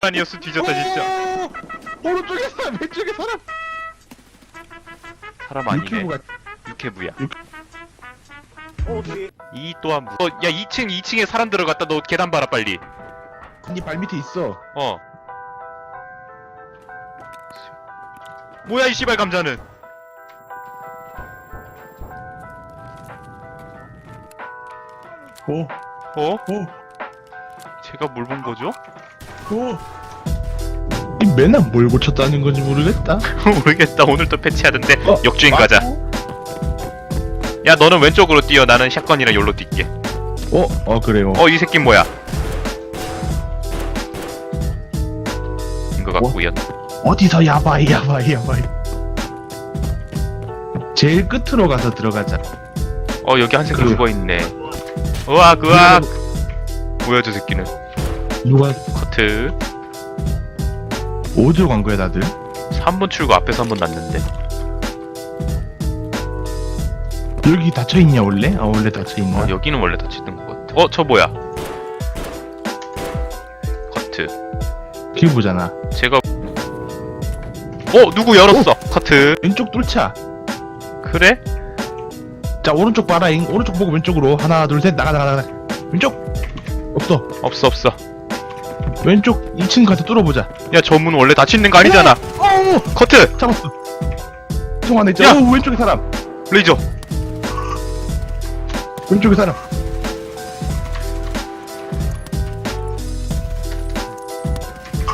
아니었어 뒤졌다 진짜 오! 오른쪽에 사람 왼쪽에 사람 사람 아니네 유튜브가 육회부야 어 뒤에 이 또한 무... 어, 야 2층 2층에 사람 들어갔다 너 계단 봐라 빨리 네발 밑에 있어 어 뭐야 이 씨발 감자는 오! 어? 오! 제가 뭘 본 거죠? 오! 이 맨날 뭘 고쳤다는 건지 모르겠다. 모르겠다. 오늘 또 패치하던데 어, 역주행 아, 가자. 야 너는 왼쪽으로 뛰어. 나는 샷건이랑 열로 뛸게. 어? 어 그래요. 어 이 새끼 뭐야? 인것 같구요. 어디서 야바이 야바이 야바이. 제일 끝으로 가서 들어가자. 어 여기 한 새끼 그- 죽어 있네. 으악 으악 뭐야 저 새끼는 누가 커트. 어디로 간 거야 다들? 3번 출구 앞에서 한 번 났는데. 여기 닫혀 있냐 원래? 아 원래 닫혀 있나? 어 여기는 원래 닫혀있는 것 같아. 어 저 뭐야? 커트. 길 보잖아. 제가 어 누구 열었어? 커트. 왼쪽 뚫자. 그래? 자 오른쪽 봐라 잉. 오른쪽 보고 왼쪽으로. 하나 둘 셋 나가 나가 나가. 왼쪽! 없어. 없어 없어 왼쪽 2층 가서 뚫어보자. 야 저 문 원래 닫혀있는 거 아니잖아. 어우! 커트! 잡았어. 총 안에 있잖아 야! 어 왼쪽에 사람. 레이저. 왼쪽에 사람.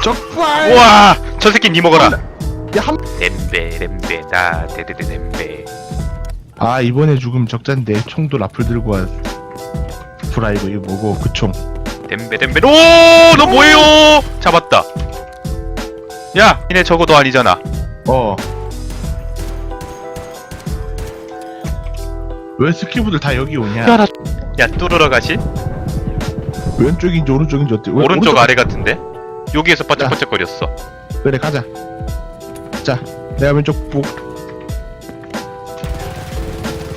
적발! 우와! 저 새끼 니 먹어라. 야 한 렘베 렘베 나 데데데 렘베. 아 이번에 죽음 적잔데 총도 라플 들고 와. 프라이브 이거 뭐고 그 총 렘베 렘베 오너 뭐예요 잡았다 야 니네 저거 너 아니잖아 어. 왜 스키브들 다 여기 오냐? 야나 야 뚫으러 가시 왼쪽인지 오른쪽인지 어때? 왜- 오른쪽 아래 같은데 여기에서 반짝반짝거렸어 그래 가자. 자, 내가 왼쪽 보.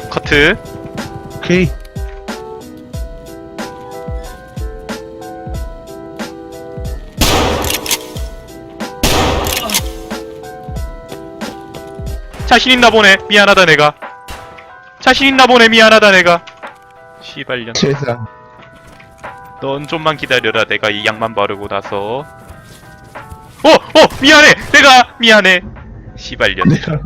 커트 오케이. 자신 있나 보네 미안하다 내가 자신 있나 보네 미안하다 내가 시발년 세상. 넌 좀만 기다려라 내가 이 양만 바르고 나서 어! 어! 미안해! 내가 미안해 시발년 내가